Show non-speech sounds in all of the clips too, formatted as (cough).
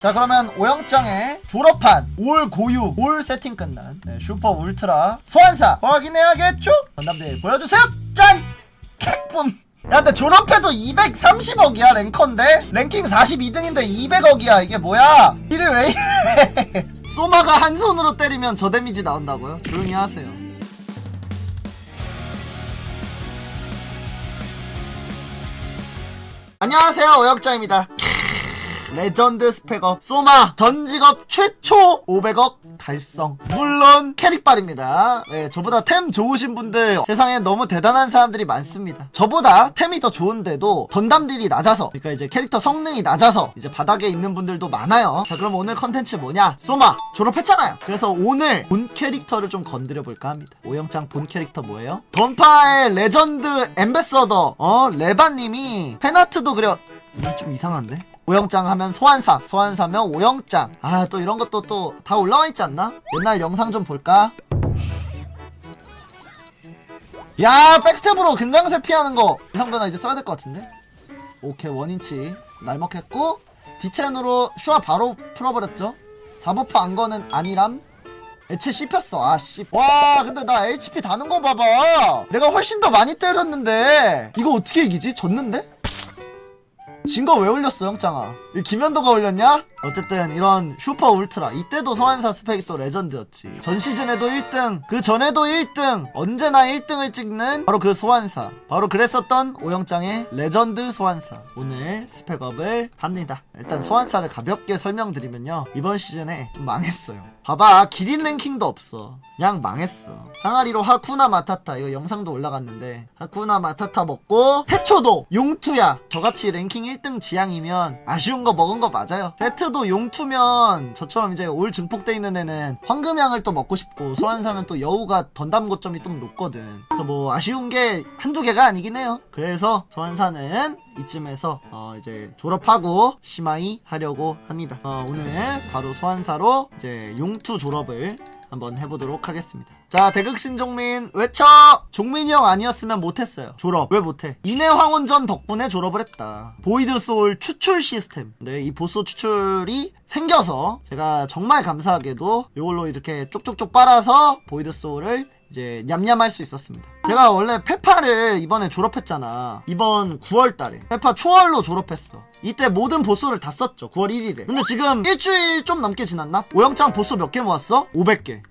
자 그러면 오영장의 졸업한 올 고유 올 세팅 끝난 네, 슈퍼 울트라 소환사 확인해야겠죠? 전담대 보여주세요! 짠! 객품! 야 근데 졸업해도 230억이야 랭커인데? 랭킹 42등인데 200억이야 이게 뭐야? 일을 왜 이래? (laughs) 소마가 한 손으로 때리면 저 데미지 나온다고요? 조용히 하세요. 안녕하세요 오영장입니다 레전드 스펙업 소마 전 직업 최초 500억 달성. 물론 캐릭발입니다. 네, 저보다 템 좋으신 분들 세상에 너무 대단한 사람들이 많습니다. 저보다 템이 더 좋은데도 던담들이 낮아서 그러니까 이제 캐릭터 성능이 낮아서 이제 바닥에 있는 분들도 많아요. 자 그럼 오늘 컨텐츠 뭐냐? 소마 졸업했잖아요. 그래서 오늘 본 캐릭터를 좀 건드려 볼까 합니다. 오영장 본 캐릭터 뭐예요? 던파의 레전드 엠베서더. 어 레바님이 팬아트도 그려. 이건 좀 이상한데? 오영장 하면 소환사, 소환사면 오영장. 아, 또 이런 것도 또 다 올라와 있지 않나? 옛날 영상 좀 볼까? 야, 백스텝으로 금강새 피하는 거. 이 정도는 이제 써야 될 것 같은데? 오케이, 원인치. 날먹했고, 디첸으로 슈아 바로 풀어버렸죠? 사버프 안 거는 아니람? 애체 씹혔어, 아, 씨. 와, 근데 나 HP 다는 거 봐봐. 내가 훨씬 더 많이 때렸는데. 이거 어떻게 이기지? 졌는데? 진거 왜 올렸어 영장아? 이 김현도가 올렸냐? 어쨌든 이런 슈퍼 울트라 이때도 소환사 스펙이 또 레전드였지. 전 시즌에도 1등 그 전에도 1등 언제나 1등을 찍는 바로 그 소환사. 바로 그랬었던 오영장의 레전드 소환사. 오늘 스펙업을 합니다. 일단 소환사를 가볍게 설명드리면요. 이번 시즌에 좀 망했어요. 봐봐 기린 랭킹도 없어. 그냥 망했어. 항아리로 하쿠나 마타타 이거 영상도 올라갔는데 하쿠나 마타타 먹고 태초도 용투야. 저같이 랭킹 1등 지향이면 아쉬운 거 먹은 거 맞아요. 세트도 용투면 저처럼 이제 올 증폭돼 있는 애는 황금향을 또 먹고 싶고 소환사는 또 여우가 던담 고점이 좀 높거든. 그래서 뭐 아쉬운 게 한두 개가 아니긴 해요. 그래서 소환사는 이쯤에서 어 이제 졸업하고 심하이 하려고 합니다. 어 오늘 바로 소환사로 이제 용투 졸업을 한번 해보도록 하겠습니다. 자, 대극신 종민 외쳐! 종민이 형 아니었으면 못했어요. 졸업. 왜 못해? 인해 황혼전 덕분에 졸업을 했다. 보이드 소울 추출 시스템. 네, 이 보소 추출이 생겨서 제가 정말 감사하게도 이걸로 이렇게 쪽쪽쪽 빨아서 보이드 소울을 이제 냠냠할 수 있었습니다. 제가 원래 페파를 이번에 졸업했잖아. 이번 9월 달에. 페파 초월로 졸업했어. 이때 모든 보스를 다 썼죠. 9월 1일에. 근데 지금 일주일 좀 넘게 지났나? 오영장 보스 몇 개 모았어? 500개.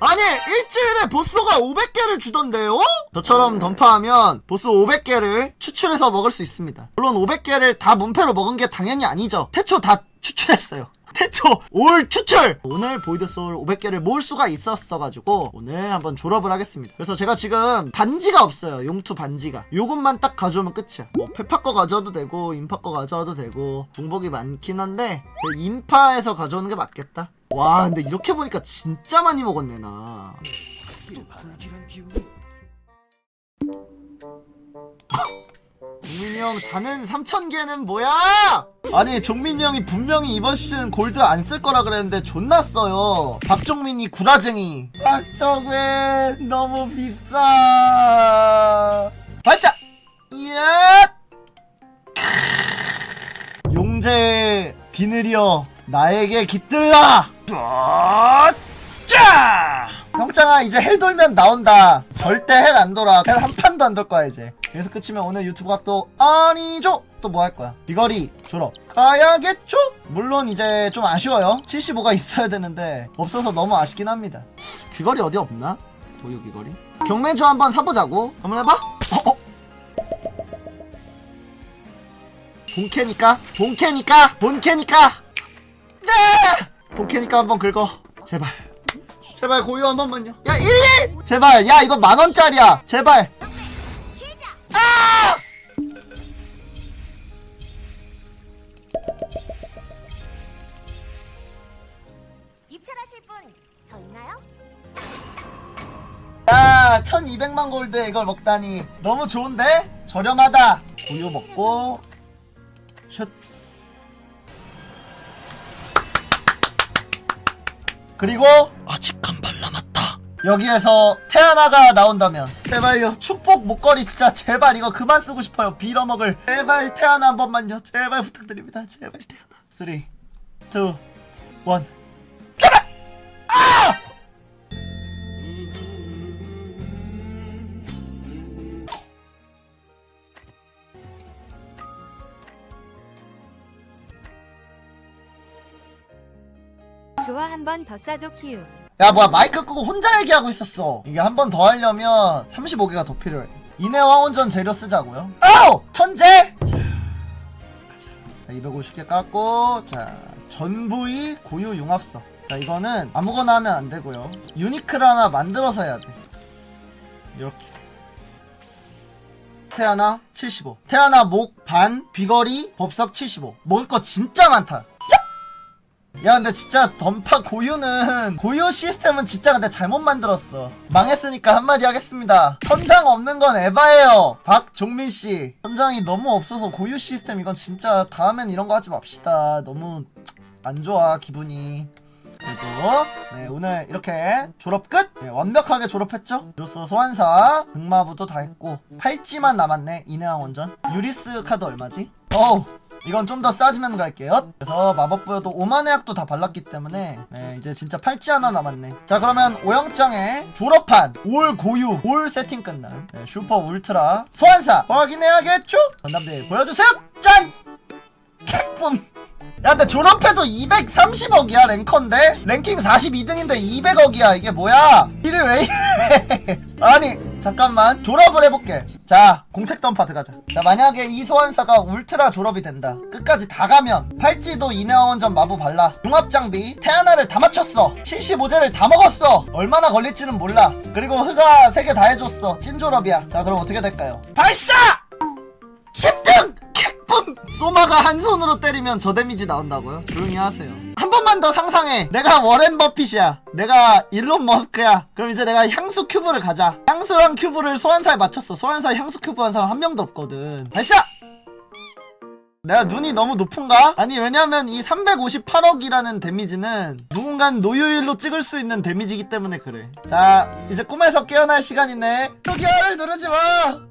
아니 일주일에 보스가 500개를 주던데요? 저처럼 던파하면 보스 500개를 추출해서 먹을 수 있습니다 물론 500개를 다 문패로 먹은 게 당연히 아니죠 태초 다 추출했어요. 태초 올 추출! 오늘 보이드 소울 500개를 모을 수가 있었어가지고 오늘 한번 졸업을 하겠습니다. 그래서 제가 지금 반지가 없어요. 용투 반지가. 요것만 딱 가져오면 끝이야. 뭐 페파 거 가져와도 되고 인파 거 가져와도 되고 중복이 많긴 한데 그 인파에서 가져오는 게 맞겠다. 와 근데 이렇게 보니까 진짜 많이 먹었네 나 (laughs) 종민이 형 자는 3,000개는 뭐야? 아니 종민이 형이 분명히 이번 시즌 골드 안 쓸 거라 그랬는데 존나 써요 박종민이 구라쟁이 박정민 너무 비싸 발사! 이야! 용재 비늘이여 나에게 깃들라! 짜! 형장아 이제 헬 돌면 나온다 절대 헬 안 돌아 헬 한 판도 안 돌 거야 이제 여기서 끝이면 오늘 유튜브 각도 아니죠? 또 뭐 할 거야? 비거리 졸업 가야겠죠? 물론 이제 좀 아쉬워요. 75가 (laughs) 있어야 되는데 없어서 너무 아쉽긴 합니다. 귀걸이 어디 없나? 도유 귀걸이? 경매주 한번 사보자고. 한번 해봐. 어, 어. 본캐니까 본캐니까 본캐니까. 네! 본캐니까 한번 긁어. 제발. 제발 고유 한 번만요. 야 11! 제발. 야 이거 만원짜리야. 제발 입찰하실 분 더 있나요? 야 1200만 골드 이걸 먹다니. 너무 좋은데? 저렴하다. 우유 먹고 슛. 그리고 아직 한 발 남았다. 여기에서 태아나가 나온다면. 제발요 축복 목걸이 진짜 제발 이거 그만 쓰고 싶어요. 빌어먹을. 제발 태아나 한 번만요. 제발 부탁드립니다. 제발 태아나. 3, 2, 1. 좋아 한 번 더 싸줘 키읔 야 뭐야 마이크 끄고 혼자 얘기하고 있었어. 이게 한 번 더 하려면 35개가 더 필요해. 이내 화원전 재료 쓰자고요. 아우! 천재! 자, 자 250개 깎고 자 전부의 고유 융합석 자 이거는 아무거나 하면 안 되고요. 유니크를 하나 만들어서 해야 돼. 이렇게. 태아나 75 태아나 목 반 귀걸이 법석 75 먹을 거 진짜 많다 야 근데 진짜 던파 고유는 고유 시스템은 진짜 근데 잘못 만들었어. 망했으니까 한마디 하겠습니다. 천장 없는 건 에바예요 박종민씨. 천장이 너무 없어서 고유 시스템 이건 진짜 다음엔 이런 거 하지 맙시다. 너무 안 좋아 기분이. 그리고 네 오늘 이렇게 졸업 끝? 네, 완벽하게 졸업했죠? 이로써 소환사 등마부도 다 했고 팔찌만 남았네 인해왕 원전. 유리스 카드 얼마지? 어우 이건 좀 더 싸지면 갈게요. 그래서 마법부여도 5만의 약도 다 발랐기 때문에 네, 이제 진짜 팔찌 하나 남았네. 자 그러면 오영장의 졸업한 올 고유 올 세팅 끝난 네, 슈퍼 울트라 소환사 확인해야겠죠? 전담대 보여주세요. 짠! 캡붐 야 근데 졸업해도 230억이야 랭커인데 랭킹 42등인데 200억이야 이게 뭐야 일이 왜 이래 (laughs) 아니 잠깐만. 졸업을 해볼게. 자 공책 던파드 가자. 자 만약에 이 소환사가 울트라 졸업이 된다. 끝까지 다 가면 팔찌도 이내원전 마부 발라. 융합장비 태아나를 다 맞췄어. 75제를 다 먹었어. 얼마나 걸릴지는 몰라. 그리고 흑아 3개 다 해줬어. 찐 졸업이야. 자 그럼 어떻게 될까요? 발사! 10등! 캡붐! 소마가 한 손으로 때리면 저 데미지 나온다고요? 조용히 하세요. 한 번만 더 상상해. 내가 워렌 버핏이야. 내가 일론 머스크야. 그럼 이제 내가 향수 큐브를 가자. 향수랑 큐브를 소환사에 맞췄어. 소환사에 향수 큐브 한 사람 한 명도 없거든. 발사! 내가 눈이 너무 높은가? 아니 왜냐면 이 358억이라는 데미지는 누군간 노유일로 찍을 수 있는 데미지이기 때문에 그래 자 이제 꿈에서 깨어날 시간이네 저기야를 누르지 마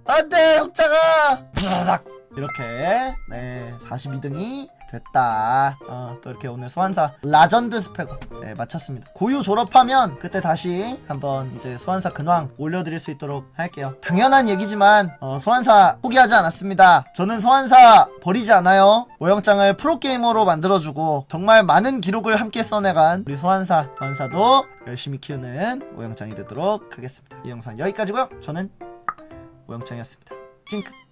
안돼 혁자가 으악. 이렇게 네 42등이 됐다. 어, 또 이렇게 오늘 소환사 라전드 스펙 네 마쳤습니다. 고유 졸업하면 그때 다시 한번 이제 소환사 근황 올려드릴 수 있도록 할게요. 당연한 얘기지만 어, 소환사 포기하지 않았습니다. 저는 소환사 버리지 않아요. 오영장을 프로게이머로 만들어주고 정말 많은 기록을 함께 써내간 우리 소환사 소환사도 열심히 키우는 오영장이 되도록 하겠습니다. 이 영상 여기까지고요. 저는 오영장이었습니다. 찡크